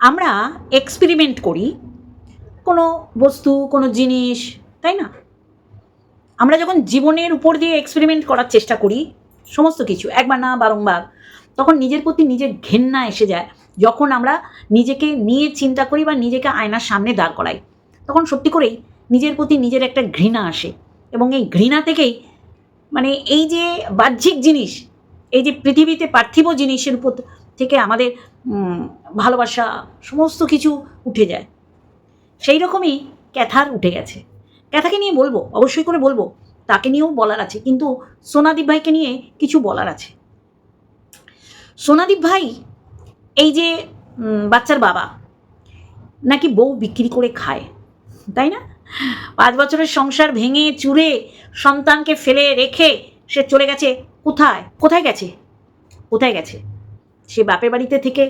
আমরা এক্সপেরিমেন্ট করি কোনো বস্তু, কোনো জিনিস, তাই না? আমরা যখন জীবনের উপর দিয়ে এক্সপেরিমেন্ট করার চেষ্টা করি, সমস্ত কিছু, একবার না, বারংবার, তখন নিজের প্রতি নিজের ঘেন্না এসে যায়, যখন আমরা নিজেকে নিয়ে চিন্তা করি বা নিজেকে আয়নার সামনে দাঁড় করাই, তখন সত্যি করেই নিজের প্রতি নিজের একটা ঘৃণা আসে এবং এই ঘৃণা থেকেই মানে এই যে বাহ্যিক জিনিস, এই যে পৃথিবীতে পার্থিব জিনিসের উপর থেকে আমাদের ভালোবাসা, সমস্ত কিছু উঠে যায়। সেই রকমই ক্যাথার উঠে গেছে। ক্যাথাকে নিয়ে বলব, অবশ্যই করে বলব, তাকে নিয়েও বলার আছে, কিন্তু সোনাদীপ ভাইকে নিয়ে কিছু বলার আছে। সোনাদীপ ভাই, এই যে বাচ্চার বাবা, নাকি বউ বিক্রি করে খায়, তাই না? পাঁচ বছরের সংসার ভেঙে চুরে সন্তানকে ফেলে রেখে সে চলে গেছে কোথায়? কোথায় গেছে? কোথায় গেছে? সে বাপের বাড়িতে থেকে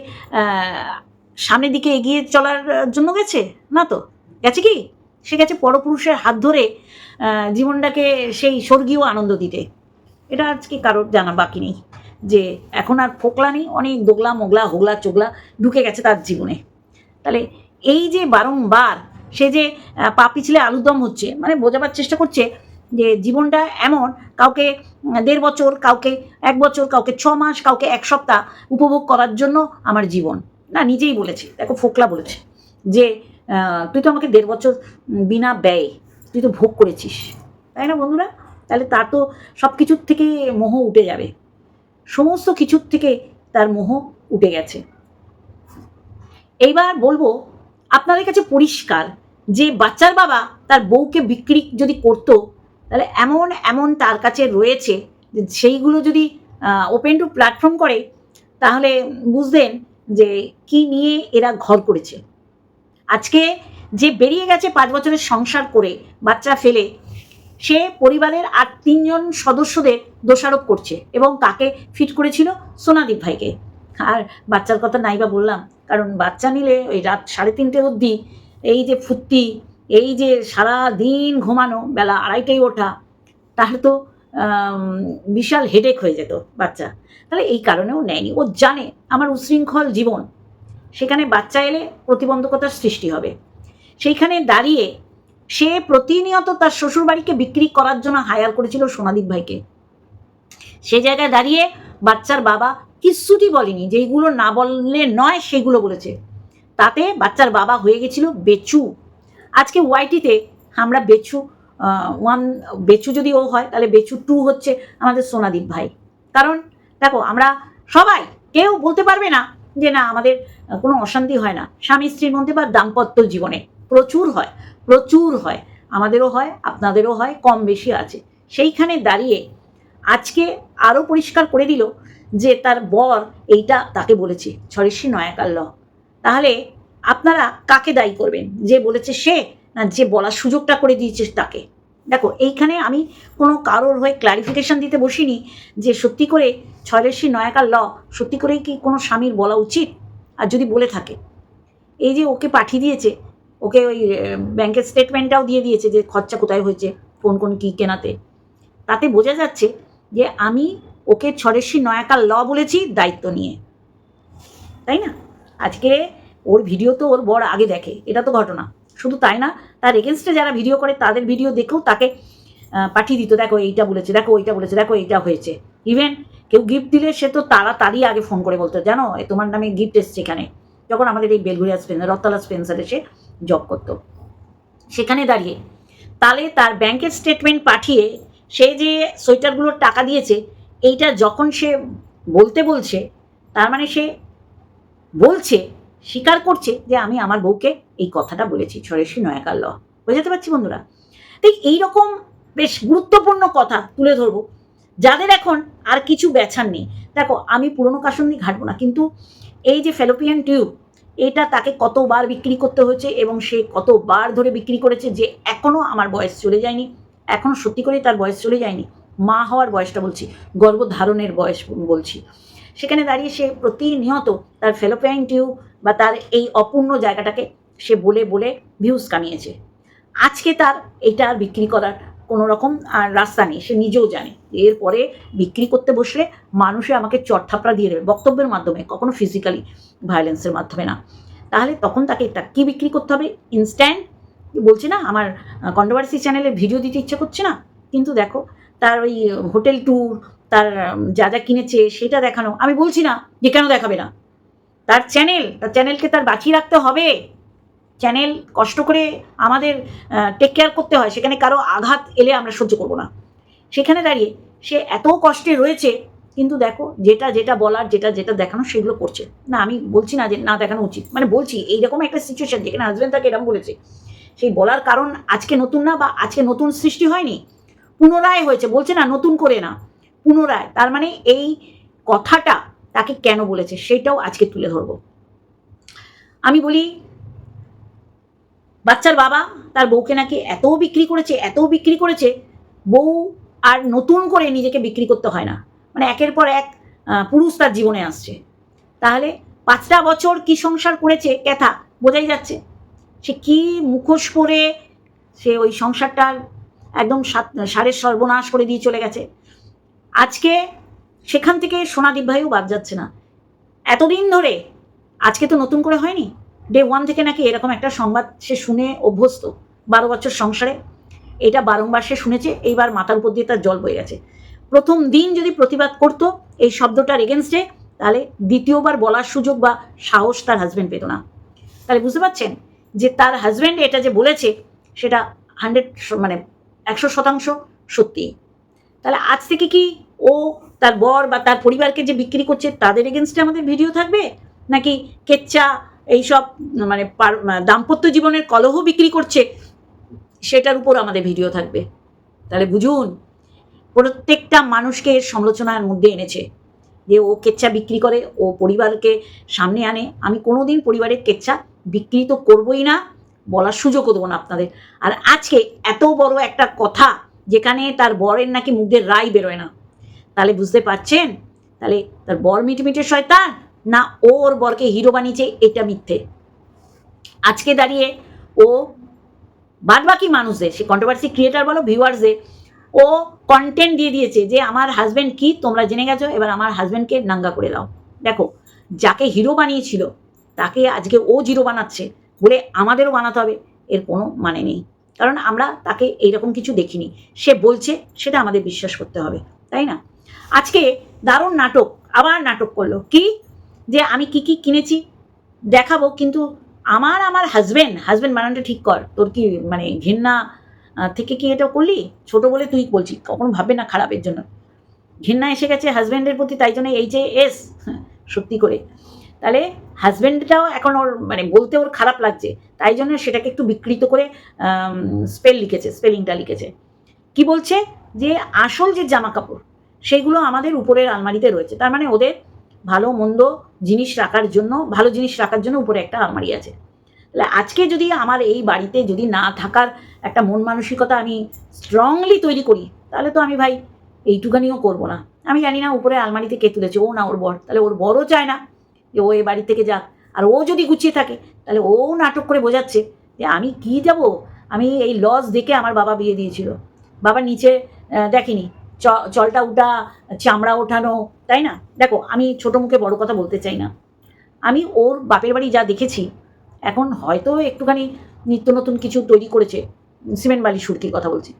সামনের দিকে এগিয়ে চলার জন্য গেছে? না তো? গেছে কি? সে গেছে পরপুরুষের হাত ধরে জীবনটাকে সেই স্বর্গীয় আনন্দ দিতে। এটা আজকে কারোর জানা বাকি নেই, যে এখন আর ফোকলা নেই, অনেক দোগলা, মোগলা, হোগলা, চোগলা ঢুকে গেছে তার জীবনে। তাহলে এই যে বারংবার সে যে পা পিছলে আলুদম হচ্ছে মানে বোঝাবার চেষ্টা করছে যে জীবনটা এমন, কাউকে দেড় বছর, কাউকে এক বছর, কাউকে ছ মাস, কাউকে এক সপ্তাহ উপভোগ করার জন্য আমার জীবন। না, নিজেই বলেছে, দেখো ফোকলা বলেছে যে তুই তো আমাকে দেড় বছর বিনা ব্যয়, তুই তো ভোগ করেছিস। তাই না বন্ধুরা? তাহলে তার তো সব কিছুর থেকে মোহ উঠে যাবে। সমস্ত কিছুর থেকে তার মোহ উঠে গেছে। এইবার বলব, আপনাদের কাছে পরিষ্কার যে বাচ্চার বাবা তার বউকে বিক্রি যদি করতো তাহলে এমন এমন তার কাছে রয়েছে যে সেইগুলো যদি ওপেন টু প্ল্যাটফর্ম করে, তাহলে বুঝতেন যে কি নিয়ে এরা ঘর করেছে। আজকে যে বেরিয়ে গেছে পাঁচ বছরের সংসার করে, বাচ্চা ফেলে, সে পরিবারের আর তিনজন সদস্যদের দোষারোপ করছে এবং তাকে ফিট করেছিল সোনাদীপ ভাইকে। আর বাচ্চার কথা নাই বা বললাম, কারণ বাচ্চা নিলে ওই রাত সাড়ে তিনটে অবধি এই যে ফুর্তি এই যে সারা দিন ঘুমানো, বেলা আড়াইটাই ওঠা, তাহলে তো বিশাল হেডেক হয়ে যেত বাচ্চা। তাহলে এই কারণেও নেয়নি। ও জানে আমার উশৃঙ্খল জীবন। সেখানে বাচ্চা এলে প্রতিবন্ধকতার সৃষ্টি হবে। সেইখানে দাঁড়িয়ে সে প্রতিনিয়ত তার শ্বশুরবাড়িকে বিক্রি করার জন্য হায়ার করেছিল সোনাদীপ ভাইকে। সে জায়গায় দাঁড়িয়ে বাচ্চার বাবা কিচ্ছুটি বলেনি, যেইগুলো না বললে নয় সেগুলো বলেছে। তাতে বাচ্চার বাবা হয়ে গেছিল বেচু। আজকে ওয়াইটিতে আমরা বেচু ওয়ান বেচু যদি ও হয়, তাহলে বেচু টু হচ্ছে আমাদের সোনাদীপ ভাই। কারণ, দেখো, আমরা সবাই, কেউ বলতে পারবে না যে না, আমাদের কোনো অশান্তি হয় না। স্বামী স্ত্রীর মধ্যে বা দাম্পত্য জীবনে প্রচুর হয় প্রচুর হয়। আমাদেরও হয়, আপনাদেরও হয়, কম বেশি আছে। সেইখানে দাঁড়িয়ে আজকে আরও পরিষ্কার করে দিল যে তার বর এইটা তাকে বলেছে ছড়েশি নয়াকার ল। তাহলে আপনারা কাকে দায়ী করবেন? যে বলেছে সে না যে বলার সুযোগটা করে দিয়েছে তাকে? দেখো, এইখানে আমি কোনো কারোর হয়ে ক্লারিফিকেশান দিতে বসিনি যে সত্যি করে ছয়রেশি নয়াকার ল, সত্যি করেই কি কোনো স্বামীর বলা উচিত? আর যদি বলে থাকে, এই যে ওকে পাঠিয়ে দিয়েছে, ওকে ওই ব্যাংকের স্টেটমেন্টটাও দিয়ে দিয়েছে যে খরচা কোথায় হয়েছে, কোন কোন, কী কেনাতে। তাতে বোঝা যাচ্ছে যে আমি ওকে ছরেশি নয়াকার ল বলেছি দায়িত্ব নিয়ে। তাই না? আজকে ওর ভিডিও তো ওর বর আগে দেখে, এটা তো ঘটনা। শুধু তাই না, তার এগেনস্টে যারা ভিডিও করে, তাদের ভিডিও দেখেও তাকে পাঠিয়ে দিত, দেখো, এইটা বলেছে, দেখো, ওইটা বলেছে, দেখো, এইটা হয়েছে। ইভেন কেউ গিফট দিলে সে তো তাড়াতাড়ি আগে ফোন করে বলতো, জানো তোমার নামে গিফট এসছে এখানে। যখন আমাদের এই বেলঘুরিয়া স্পেন্সার রত্তলা স্পেন্সার এসে জব করতো। সেখানে দাঁড়িয়ে তাহলে তার ব্যাংকের স্টেটমেন্ট পাঠিয়ে সে যে সোয়েটারগুলোর টাকা দিয়েছে, এইটা যখন সে বলতে বলছে, তার মানে সে বলছে স্বীকার করছে যে আমি আমার বউকে এই কথাটা বলেছি, ছড়েশি নয়াকার ল বোঝাতে পারছি বন্ধুরা? তাই এইরকম বেশ গুরুত্বপূর্ণ কথা তুলে ধরবো। যাদের এখন আর কিছু বেছার নেই। দেখো, আমি পুরনো কাসন্দি ঘাটবো না, কিন্তু এই যে ফেলোপিয়ান টিউব, এটা তাকে কতবার বিক্রি করতে হয়েছে এবং সে কতবার ধরে বিক্রি করেছে যে এখনও আমার বয়স চলে যায়নি। এখনও সত্যি করে তার বয়স চলে যায়নি। মা হওয়ার বয়সটা বলছি, গর্ভধারণের বয়স বলছি। সেখানে দাঁড়িয়ে সে প্রতিনিয়ত তার ফেলোপিয়ান টিউব বা তার এই অপূর্ণ জায়গাটাকে সে বলে বলে ভিউজ কামিয়েছে। আজকে তার এটা আর বিক্রি করার কোনো রকম আর রাস্তা নেই, সে নিজেও জানে। এরপরে বিক্রি করতে বসলে মানুষে আমাকে চটথাপড়া দিয়ে দেবে বক্তব্যের মাধ্যমে, কখনো ফিজিক্যালি ভায়োলেন্সের মাধ্যমে না। তাহলে তখন তাকে তা কী বিক্রি করতে হবে? ইনস্ট্যান্ট বলছি না, আমার কন্ট্রোভার্সি চ্যানেলে ভিডিও দিতে ইচ্ছে করছে না? কিন্তু দেখো, তার ওই হোটেল ট্যুর তার যা যা কিনেছে সেটা দেখানো, আমি বলছি না যে কেন দেখাবে না? তার চ্যানেল তার চ্যানেলকে তার বাঁচিয়ে রাখতে হবে। চ্যানেল কষ্ট করে আমাদের টেক কেয়ার করতে হয়, সেখানে কারও আঘাত এলে আমরা সহ্য করব না। সেখানে দাঁড়িয়ে সে এত কষ্টে রয়েছে, কিন্তু দেখো যেটা যেটা বলার, যেটা যেটা দেখানো, সেগুলো করছে। না, আমি বলছি না যে না দেখানো উচিত। মানে বলছি, এইরকম একটা সিচুয়েশন যেখানে হাজব্যান্ড তাকে এরকম বলেছে, সেই বলার কারণ আজকে নতুন না বা আজকে নতুন সৃষ্টি হয়নি? পুনরায় হয়েছে, বলছে না নতুন করে না, পুনরায়। তার মানে এই কথাটা তাকে কেন বলেছে সেটাও আজকে তুলে ধরবো। আমি বলি, বাচ্চার বাবা তার বউকে নাকি এত বিক্রি করেছে, এত বিক্রি করেছে, বউ আর নতুন করে নিজেকে বিক্রি করতে হয় না। মানে একের পর এক পুরুষ তার জীবনে আসছে। তাহলে পাঁচটা বছর কি সংসার করেছে? ক্যাথা বোঝাই যাচ্ছে। সে কি মুখোশ পরে সে ওই সংসারটার একদম সারের সর্বনাশ করে দিয়ে চলে গেছে। আজকে সেখান থেকে সোনাদীপ ভাইও বাদ যাচ্ছে না। এতদিন ধরে আজকে তো নতুন করে হয়নি? ডে ওয়ান থেকে নাকি এরকম একটা সংবাদ সে শুনে অভ্যস্ত, বারো বছর সংসারে। এটা বারংবার সে শুনেছে, এইবার মাথার উপর দিয়ে তার জল বয়ে গেছে। প্রথম দিন যদি প্রতিবাদ করতো এই শব্দটার এগেনস্টে তাহলে দ্বিতীয়বার বলার সুযোগ বা সাহস তার হাজব্যান্ড পেত না। তাহলে বুঝতে পারছেন যে তার হাজব্যান্ড এটা যে বলেছে, সেটা হান্ড্রেড মানে একশো শতাংশ সত্যি। তাহলে আজ থেকে কি ও তার বর বা তার পরিবারকে যে বিক্রি করছে, তাদের এগেনস্টে আমাদের ভিডিও থাকবে? নাকি কেচ্চা এইসব মানে দাম্পত্য জীবনের কলহ বিক্রি করছে, সেটার উপর আমাদের ভিডিও থাকবে। তাহলে বুঝুন, প্রত্যেকটা মানুষকে সমালোচনার মধ্যে এনেছে। যে ও কেচ্চা বিক্রি করে, ও পরিবারকে সামনে আনে। আমি কোনোদিন পরিবারের কেচ্চা বিক্রি তো করবই না, বলার সুযোগও দেবো না আপনাদের। আর আজকে এত বড় একটা কথা, যেখানে তার বরের নাকি মুখের রায় বেরোয় না। তাহলে বুঝতে পারছেন? তাহলে তার বর মিটমিটে শয়তান, না ওর বরকে হিরো বানিয়েছে এটা মিথ্যে? আজকে দাঁড়িয়ে ও বাদবাকি মানুষদের, সে কন্ট্রোভার্সি ক্রিয়েটার বলো ভিউয়ার্সদের ও কন্টেন্ট দিয়ে দিয়েছে যে আমার হাজব্যান্ড কি, তোমরা জেনে গেছো, এবার আমার হাজব্যান্ডকে নাঙ্গা করে দাও। দেখো, যাকে হিরো বানিয়েছিল, তাকে আজকে ও জিরো বানাচ্ছে, বলে আমাদেরও বানাতে হবে, এর কোনো মানে নেই। কারণ আমরা তাকে এইরকম কিছু দেখিনি। সে বলছে, সেটা আমাদের বিশ্বাস করতে হবে, তাই না? আজকে দারুণ নাটক, আবার নাটক করল। কি? যে আমি কি কি কিনেছি? দেখাবো, কিন্তু আমার আমার হাজব্যান্ড হাজব্যান্ড বানানটা ঠিক কর। তোর কি মানে ঘেন্না থেকে কি এটা করলি? ছোট বলে তুই বলছি, কখনো ভাববে না খারাপের জন্য। ঘেন্না এসে গেছে হাজব্যান্ডের প্রতি, তাই জন্য এই যে এস সত্যি করে। তাহলে হাজব্যান্ডটাও এখন ওর মানে বলতে ওর খারাপ লাগছে, তাই জন্য সেটাকে একটু বিকৃত করে স্পেল লিখেছে স্পেলিংটা লিখেছে। কি বলছে? যে আসল যে জামা কাপড় সেগুলো আমাদের উপরের আলমারিতে রয়েছে। তার মানে ওদের ভালো, মন্দ জিনিস রাখার জন্য, ভালো জিনিস রাখার জন্য উপরে একটা আলমারি আছে। তাহলে আজকে যদি আমার এই বাড়িতে যদি না থাকার একটা মন মানসিকতা আমি স্ট্রংলি তৈরি করি, তাহলে তো আমি ভাই এইটুখানিও করব না। আমি জানি না উপরে আলমারিতে কে তুলেছে, ও না ওর বর। তাহলে ওর বড়ও চায় না যে ও এ বাড়ি থেকে যাক। আর ও যদি গুছিয়ে থাকে, তাহলে ও নাটক করে বোঝাচ্ছে যে আমি কি যাব? আমি এই লস দেখে আমার বাবা বিয়ে দিয়েছিল। বাবা নিচে দেখেনি। চলটা উঠা, চামড়া ওঠানো, তাই না? দেখো, আমি ছোট মুখে বড় কথা বলতে চাই না। আমি ওর বাপের বাড়ি যা দেখেছি, এখন হয়তো একটুখানি নিত্য নতুন কিছু তৈরি করেছে, সিমেন্ট বালি সুরকির কথা বলছি।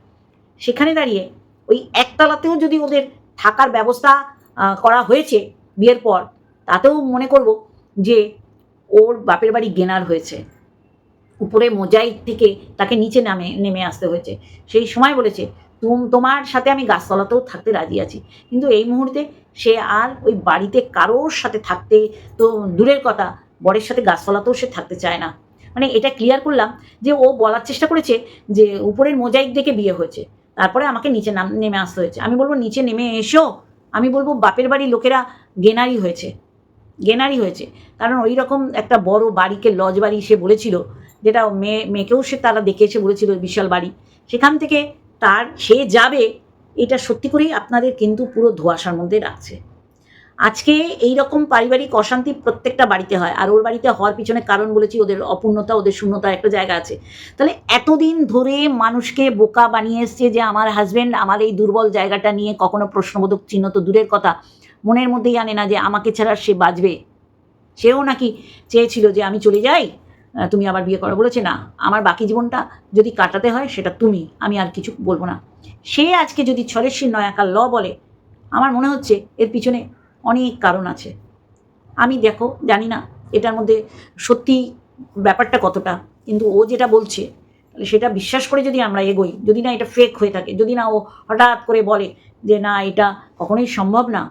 সেখানে দাঁড়িয়ে ওই একতলাতেও যদি ওদের থাকার ব্যবস্থা করা হয়েছে বিয়ের পর, তাতেও মনে করব যে ওর বাপের বাড়ি গেনার হয়েছে। উপরে মোজাইক থেকে তাকে নিচে নামে, নেমে আসতে হয়েছে। সেই সময় বলেছে তোমার সাথে আমি গাছতলাতেও থাকতে রাজি আছি। কিন্তু এই মুহূর্তে সে আর ওই বাড়িতে কারোর সাথে থাকতে তো দূরের কথা, বরের সাথে গাছতলাতেও সে থাকতে চায় না। মানে এটা ক্লিয়ার করলাম যে ও বলার চেষ্টা করেছে যে উপরের মোজাইক দেখে বিয়ে হয়েছে। তারপরে আমাকে নিচে নাম, নেমে আসতে হয়েছে। আমি বলব, নিচে নেমে এসো। আমি বলব, বাপের বাড়ির লোকেরা গেনারি হয়েছে। গেনারি হয়েছে। কারণ ওই রকম একটা বড় বাড়িকে লজ বাড়ি সে বলেছিল, যেটা মেয়ে, মেয়েকেও সে তারা দেখে এসে বলেছিল, বিশাল বাড়ি। সেখান থেকে তার, সে যাবে, এটা সত্যি করেই আপনাদের কিন্তু পুরো ধোঁয়াশার মধ্যে রাখছে। আজকে এই রকম পারিবারিক অশান্তি প্রত্যেকটা বাড়িতে হয়, আর ওর বাড়িতে হওয়ার পিছনে কারণ বলেছি, ওদের অপূর্ণতা, ওদের শূন্যতা একটা জায়গা আছে। তাহলে এতদিন ধরে মানুষকে বোকা বানিয়ে এসছে যে, আমার হাজব্যান্ড আমার এই দুর্বল জায়গাটা নিয়ে কখনো প্রশ্নবোধক চিহ্ন তো দূরের কথা। মনের মধ্যেই আনে না যে, আমাকে ছাড়া সে বাঁচবে। সেও নাকি চেয়েছিল যে, আমি চলে যাই? তুমি আবার বিয়ে করো। বলেছে, না, আমার বাকি জীবনটা যদি কাটাতে হয়, সেটা তুমি। আমি আর কিছু বলব না। সে আজকে যদি ছলেশ্বরী নয়াকার ল বলে, আমার মনে হচ্ছে এর পিছনে অনেক কারণ আছে। আমি দেখো, জানি না এটার মধ্যে সত্যি ব্যাপারটা কতটা, কিন্তু ও যেটা বলছে সেটা বিশ্বাস করে যদি আমরা এগোই, যদি না এটা ফেক হয়ে থাকে, যদি না ও হঠাৎ করে বলে যে, না, এটা কখনোই সম্ভব না।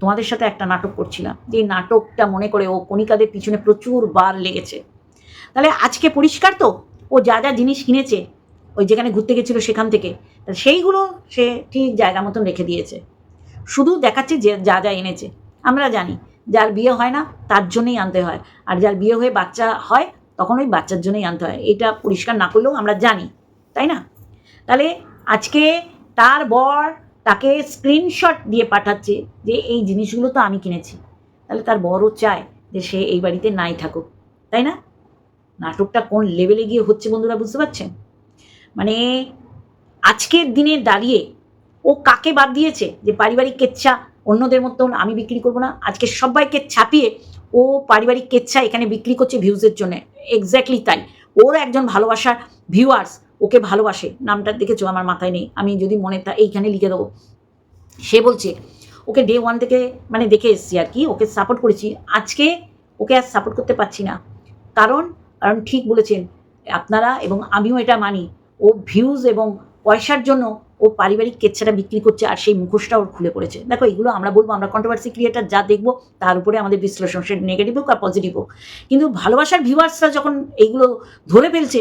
তোমাদের সাথে একটা নাটক করছিলাম। যে নাটকটা মনে করে ও কণিকাদের পিছনে প্রচুর বার লেগেছে। তাহলে আজকে পরিষ্কার তো? ও যা যা জিনিস কিনেছে, ওই যেখানে ঘুরতে গেছিল সেখান থেকে সেইগুলো সে ঠিক জায়গা মতন রেখে দিয়েছে। শুধু দেখাচ্ছে যে যা যা এনেছে। আমরা জানি, যার বিয়ে হয় না, তার জন্যই আনতে হয়। আর যার বিয়ে হয়ে বাচ্চা হয়, তখন ওই বাচ্চার জন্যই আনতে হয়। এটা পরিষ্কার না করলেও আমরা জানি, তাই না? তাহলে আজকে তার বর তাকে স্ক্রিনশট দিয়ে পাঠাচ্ছে যে এই জিনিসগুলো তো আমি কিনেছি। তাহলে তার বড়ও চায় যে সে এই বাড়িতে নাই থাকুক, তাই না? নাটকটা কোন লেভেলে গিয়ে হচ্ছে বন্ধুরা বুঝতে পারছেন? মানে আজকের দিনে দাঁড়িয়ে ও কাকে বাদ দিয়েছে? যে পারিবারিক কেচ্ছা অন্যদের মতন আমি বিক্রি করব না। আজকে সবাইকে ছাপিয়ে ও পারিবারিক কেচ্ছা এখানে বিক্রি করছে ভিউজের জন্য। এক্স্যাক্টলি তাই। ওর একজন ভালোবাসার ভিউয়ার্স ওকে ভালোবাসে। নামটা দেখেছ? আমার মাথায় নেই। আমি যদি মনে তা এইখানে লিখে দেবো। সে বলছে, ওকে ডে ওয়ান থেকে মানে দেখে এসছি আর কি। ওকে সাপোর্ট করেছি। আজকে ওকে আর সাপোর্ট করতে পারছি না। কারণ কারণ ঠিক বলেছেন। আপনারা এবং আমিও এটা মানি। ও ভিউজ এবং পয়সার জন্য ও পারিবারিক কেচ্ছাটা বিক্রি করছে আর সেই মুখোশটা ওর খুলে পড়েছে। দেখো, এগুলো আমরা বলব, আমরা কন্ট্রোভার্সি ক্রিয়েটার যা দেখব, তার উপরে আমাদের বিশ্লেষণ সে নেগেটিভ হোক আর পজিটিভ হোক। কিন্তু ভালোবাসার ভিউয়ার্সরা যখন এইগুলো ধরে ফেলছে,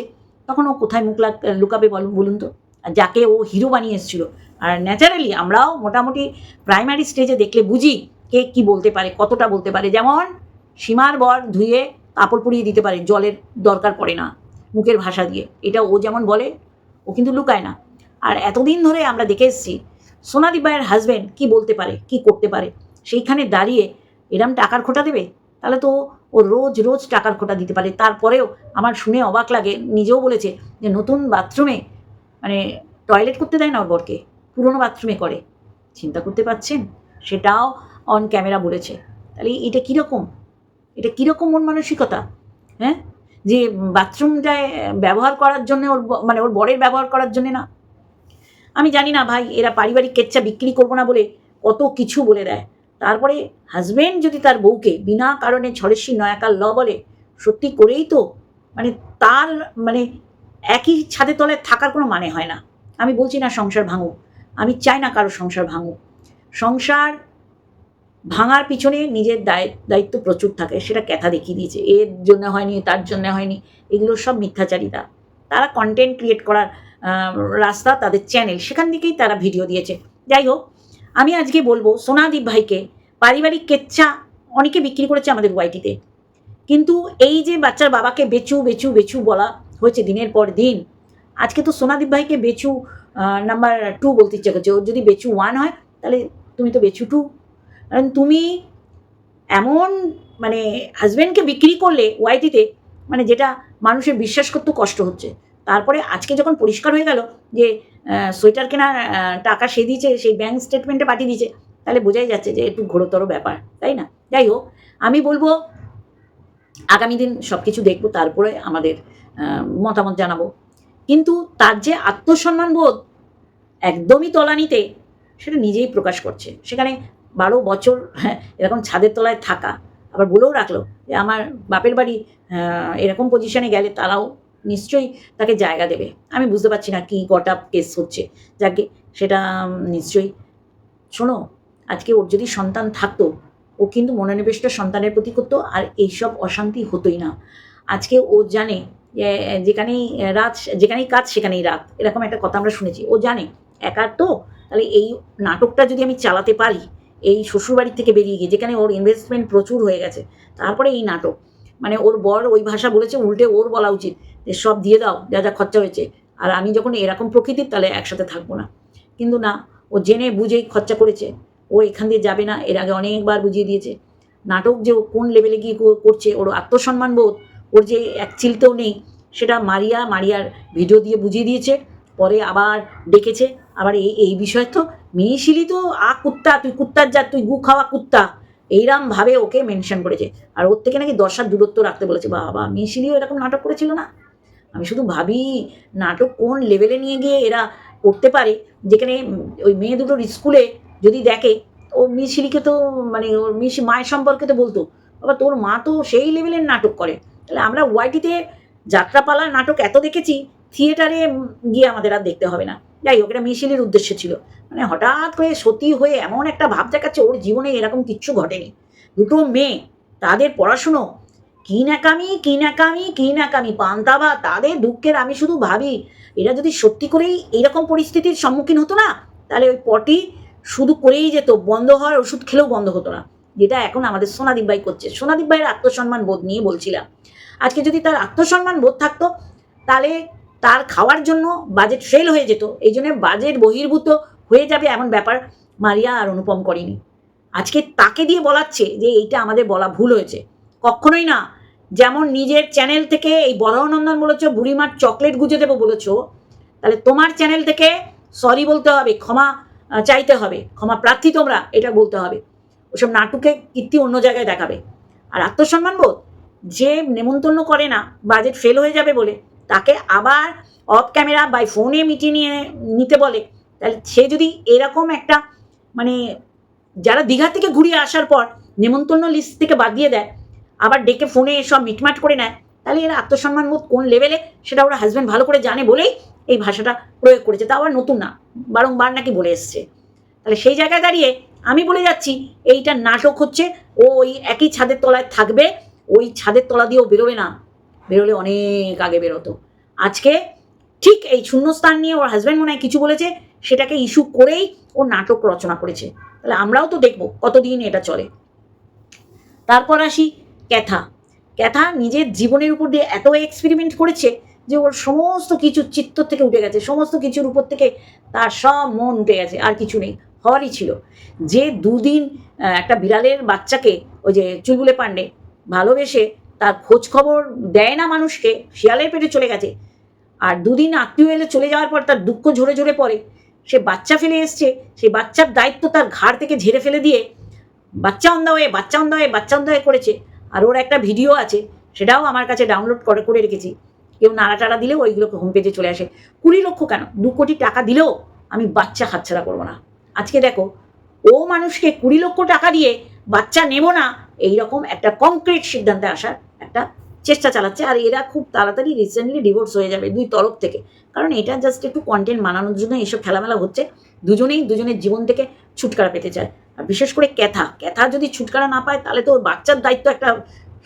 তখন ও কোথায় মুখ লুকাবে বলুন বলুন তো? যাকে ও হিরো বানিয়ে এসেছিল। আর ন্যাচারালি আমরাও মোটামুটি প্রাইমারি স্টেজে দেখলে বুঝি কে কি বলতে পারে, কতটা বলতে পারে। যেমন সীমার বর ধুয়ে কাপড় পরিয়ে দিতে পারে, জলের দরকার পড়ে না মুখের ভাষা দিয়ে। এটা ও যেমন বলে, ও কিন্তু লুকায় না। আর এতদিন ধরে আমরা দেখে এসেছি সোনাদি ভাইয়ের হাজব্যান্ড কী বলতে পারে, কি করতে পারে? সেইখানে দাঁড়িয়ে এরম টাকার খোটা দেবে? তাহলে তো ও রোজ রোজ টাকার খোটা দিতে পারে। তারপরেও আমার শুনে অবাক লাগে, নিজেও বলেছে যে নতুন বাথরুমে মানে টয়লেট করতে দেয় না ওর বরকে, পুরনো বাথরুমে করে। চিন্তা করতে পারছেন? সেটাও অন ক্যামেরা বলেছে। তাহলে এটা কীরকম? এটা কীরকম মন মানসিকতা? হ্যাঁ? যে বাথরুমটায় ব্যবহার করার জন্য ওর মানে ওর বরের ব্যবহার করার জন্য না? আমি জানি না ভাই, এরা পারিবারিক কেচ্ছা বিক্রি করব না বলে কত কিছু বলে দেয়। তারপরে হাজব্যান্ড যদি তার বউকে বিনা কারণে ছড়েসি নয়াকার ল বলে, সত্যি করেই তো মানে তার মানে একই ছাদের তলায় থাকার কোনো মানে হয় না। আমি বলছি না সংসার ভাঙুক। আমি চাই না কারও সংসার ভাঙুক। সংসার ভাঙার পিছনে নিজের দায়, দায়িত্ব প্রচুর থাকে, সেটা ক্যাথা দেখিয়ে দিয়েছে। এর জন্য হয়নি, তার জন্য হয়নি, এগুলো সব মিথ্যাচারিতা। তারা কন্টেন্ট ক্রিয়েট করার রাস্তা তাদের চ্যানেল সেখান থেকেই তারা ভিডিও দিয়েছে। যাই হোক, আমি আজকে বলব, সোনাদীপ ভাইকে পারিবারিক কেচ্ছা অনেকে বিক্রি করেছে আমাদের ওয়াইটিতে কিন্তু এই যে বাচ্চার বাবাকে বেচু বেচু বেচু বলা হয়েছে দিনের পর দিন, আজকে তো সোনাদীপ ভাইকে বেচু নাম্বার টু বলতে ইচ্ছে করছে। ওর যদি বেচু ওয়ান হয়, তাহলে তুমি তো বেচু টু কারণ তুমি এমন মানে হাজব্যান্ডকে বিক্রি করলে ওয়াইটিতে মানে যেটা মানুষের বিশ্বাস করতেও কষ্ট হচ্ছে। তারপরে আজকে যখন পরিষ্কার হয়ে গেল যে সোয়েটার কেনার টাকা সে দিয়েছে, সেই ব্যাংক স্টেটমেন্টে পাঠিয়ে দিয়েছে, তাহলে বোঝাই যাচ্ছে যে একটু ঘোরতর ব্যাপার, তাই না? যাই হোক, আমি বলব আগামী দিন সব কিছু দেখব, তারপরে আমাদের মতামত জানাব। কিন্তু তার যে আত্মসম্মান বোধ একদমই তলানিতে, সেটা নিজেই প্রকাশ করছে। সেখানে বারো বছর হ্যাঁ, এরকম ছাদের তলায় থাকা। আবার বলেও রাখল যে আমার বাপের বাড়ি এরকম পজিশনে গেলে তারাও নিশ্চয়ই তাকে জায়গা দেবে। আমি বুঝতে পারছি না কি কটা কেস হচ্ছে। যাকে সেটা নিশ্চয়ই শোনো আজকে ওর যদি সন্তান থাকতো ও কিন্তু মনোনিবেশটা সন্তানের প্রতি করতো আর এইসব অশান্তি হতোই না। আজকে ও জানে যেখানেই রাত যেখানেই কাজ সেখানেই রাত। এরকম একটা কথা আমরা শুনেছি। ও জানে একার তো? তাহলে এই নাটকটা যদি আমি চালাতে পারি এই শ্বশুরবাড়ি থেকে বেরিয়ে গিয়ে, যেখানে ওর ইনভেস্টমেন্ট প্রচুর হয়ে গেছে, তারপরে এই নাটক। মানে ওর বর ওই ভাষা বলেছে, উল্টে ওর বলা উচিত যে, সব দিয়ে দাও, যা যা খরচা হয়েছে। আর আমি যখন এরকম প্রকৃতির, তাহলে একসাথে থাকব না। কিন্তু না, ও জেনে বুঝেই খরচা করেছে। ও এখান দিয়ে যাবে না, এর আগে অনেকবার বুঝিয়ে দিয়েছে। নাটক যে ও কোন লেভেলে গিয়ে করছে, ওর আত্মসম্মান বোধ, ওর যে এক চিলতেও নেই, সেটা মারিয়া, মারিয়ার ভিডিও দিয়ে বুঝিয়ে দিয়েছে, পরে আবার ডেকেছে। আবার এই এই বিষয় তো মিনিশিলি তো, আ কুত্তা, তুই কুত্তার যা তুই গু খাওয়া কুত্তা। এইরাম ভাবে ওকে মেনশন করেছে। আর ওর থেকে নাকি দশার দূরত্ব রাখতে বলেছে। বাবা মিশিলিও এরকম নাটক করেছিল না? আমি শুধু ভাবি, নাটক কোন লেভেলে নিয়ে গিয়ে এরা করতে পারে? যেখানে ওই মেয়ে দুটোর স্কুলে যদি দেখে, ও মিশিলিকে তো মানে ওর মিশি মায়ের সম্পর্কে তো বলতো। বাবা, তোর মা তো সেই লেভেলের নাটক করে। তাহলে আমরা ওয়াইটিতে যাত্রাপালার নাটক এত দেখেছি থিয়েটারে গিয়ে আমাদের আর দেখতে হবে না। যাই হোক, এটা মিশিলির উদ্দেশ্য ছিল। মানে হঠাৎ করে সতী হয়ে এমন একটা ভাব দেখাচ্ছে ওর জীবনে এরকম কিচ্ছু ঘটেনি। দুটো মেয়ে, তাদের পড়াশুনো কি নাকামি কি নাকামি কি নাকামি পান্তাবা, তাদের দুঃখের আমি শুধু ভাবি, এরা যদি সত্যি করেই এরকম পরিস্থিতির সম্মুখীন হতো না, তাহলে ওই পটি শুধু করেই যেত, বন্ধ হওয়ার ওষুধ খেলেও বন্ধ হতো না। যেটা এখন আমাদের সোনাদীপ ভাই করছে। সোনাদীপ ভাইয়ের আত্মসম্মান বোধ নিয়ে বলছিলাম। আজকে যদি তার আত্মসম্মান বোধ থাকতো, তাহলে তার খাওয়ার জন্য বাজেট ফেল হয়ে যেত। এই জন্য বাজেট বহির্ভূত হয়ে যাবে এমন ব্যাপার মারিয়া আর অনুপম করেনি। আজকে তাকে দিয়ে বলাচ্ছে যে এইটা আমাদের বলা ভুল হয়েছে। কখনোই না। যেমন নিজের চ্যানেল থেকে এই বরাহনন্দন বলেছ বুড়িমার চকলেট গুজে দেবো বলেছ তাহলে তোমার চ্যানেল থেকে সরি বলতে হবে, ক্ষমা চাইতে হবে। ক্ষমা প্রার্থী তোমরা, এটা বলতে হবে। ওসব নাটকে কীর্তি অন্য জায়গায় দেখাবে। আর আত্মসম্মান বোধ, যে নেমন্তন্ন করে না বাজেট ফেল হয়ে যাবে বলে তাকে আবার অফ ক্যামেরা বাই ফোনে মিটিয়ে নিয়ে, নিতে বলে। তাহলে সে যদি এরকম একটা মানে যারা দীঘা থেকে ঘুরিয়ে আসার পর নেমন্তন্ন লিস্ট থেকে বাদ দিয়ে দেয়, আবার ডেকে ফোনে সব মিটমাট করে নেয়, তাহলে এরা আত্মসম্মান বোধ কোন লেভেলে সেটা ওরা হাজব্যান্ড ভালো করে জানে বলেই এই ভাষাটা প্রয়োগ করেছে। তা আবার নতুন না, বারংবার নাকি বলে এসছে। তাহলে সেই জায়গায় দাঁড়িয়ে আমি বলে যাচ্ছি, এইটা নাটক হচ্ছে, ও ওই একই ছাদের তলায় থাকবে, ওই ছাদের তলা দিয়েও বেরোবে না। বেরোলে অনেক আগে বেরোতো। আজকে ঠিক এই শূন্যস্থান নিয়ে ওর হাজব্যান্ড মনে হয় কিছু বলেছে, সেটাকে ইস্যু করেই ও নাটক রচনা করেছে। তাহলে আমরাও তো দেখব কতদিন এটা চলে। তারপর আসি ক্যাথা। ক্যাথা নিজের জীবনের উপর দিয়ে এত এক্সপেরিমেন্ট করেছে যে ওর সমস্ত কিছু চিত্ত থেকে উঠে গেছে, সমস্ত কিছুর উপর থেকে তার সব মন উঠে গেছে, আর কিছু নেই। হওয়ারই ছিল। যে দুদিন একটা বিড়ালের বাচ্চাকে ওই যে চুলবুলে পান্ডে ভালোবেসে তার খোঁজ খবর দেয় না মানুষকে, শিয়ালের পেটে চলে গেছে। আর দুদিন আত্মীয় এলে চলে যাওয়ার পর তার দুঃখ ঝরে ঝরে পড়ে। সে বাচ্চা ফেলে এসছে সেই বাচ্চার দায়িত্ব তার ঘাড় থেকে ঝেড়ে ফেলে দিয়ে বাচ্চা অন্ধা হয়ে বাচ্চা অন্ধা হয়ে বাচ্চা অন্ধা হয়ে করেছে। আর ওর একটা ভিডিও আছে, সেটাও আমার কাছে ডাউনলোড করে করে রেখেছি। কেউ নাড়া টাড়া দিলেও ওইগুলো হোম পেজে চলে আসে। কুড়ি লক্ষ কেন? দু কোটি টাকা দিলেও আমি বাচ্চা হাতছাড়া করব না। আজকে দেখো, ও মানুষকে কুড়ি লক্ষ টাকা দিয়ে বাচ্চা নেব না এইরকম একটা কংক্রিট সিদ্ধান্তে আসার একটা চেষ্টা চালাচ্ছে। আর এরা খুব তাড়াতাড়ি রিসেন্টলি ডিভোর্স হয়ে যাবে দুই তরফ থেকে। কারণ এটা জাস্ট একটু কন্টেন্ট মানানোর জন্য এসব খেলামেলা হচ্ছে। দুজনেই দুজনের জীবন থেকে ছুটকারা পেতে চায়। আর বিশেষ করে ক্যাথা। ক্যাথা যদি ছুটকারা না পায়, তাহলে তো ওর বাচ্চার দায়িত্ব একটা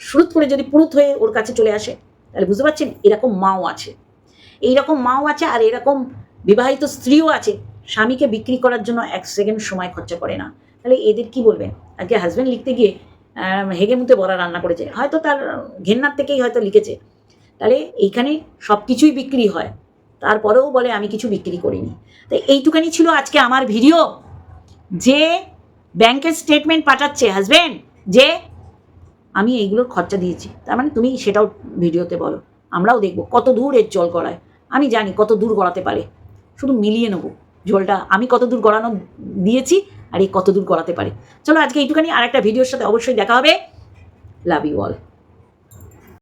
শুরুত করে যদি পুরুত হয়ে ওর কাছে চলে আসে, তাহলে বুঝতে পারছেন, এরকম মাও আছে। এইরকম মাও আছে আর এরকম বিবাহিত স্ত্রীও আছে। স্বামীকে বিক্রি করার জন্য এক সেকেন্ড সময় খরচা করে না। তাহলে এদের কি বলবেন? আজকে হাজব্যান্ড লিখতে গিয়ে আহ, হেগে মুতে বড়া রান্না করেছে। হয়তো তার ঘেন্নার থেকেই হয়তো লিখেছে। তাহলে এইখানে সব কিছুই বিক্রি হয়। তারপরেও বলে আমি কিছু বিক্রি করিনি। তাই এইটুখানি ছিল আজকে আমার ভিডিও। যে ব্যাংকের স্টেটমেন্ট পাঠাচ্ছে হাজব্যান্ড যে আমি এইগুলোর খরচা দিয়েছি। তার মানে তুমি সেটাও ভিডিওতে বলো। আমরাও দেখব কত দূর এর জল গড়ায়। আমি জানি কত দূর গড়াতে পারে। শুধু মিলিয়ে নেব। জলটা আমি কত দূর গড়ানো দিয়েছি আর এই কত দূর গড়াতে পারে। চলো আজকে এইটুখানি আর একটা ভিডিওর সাথে অবশ্যই দেখা হবে। Love you all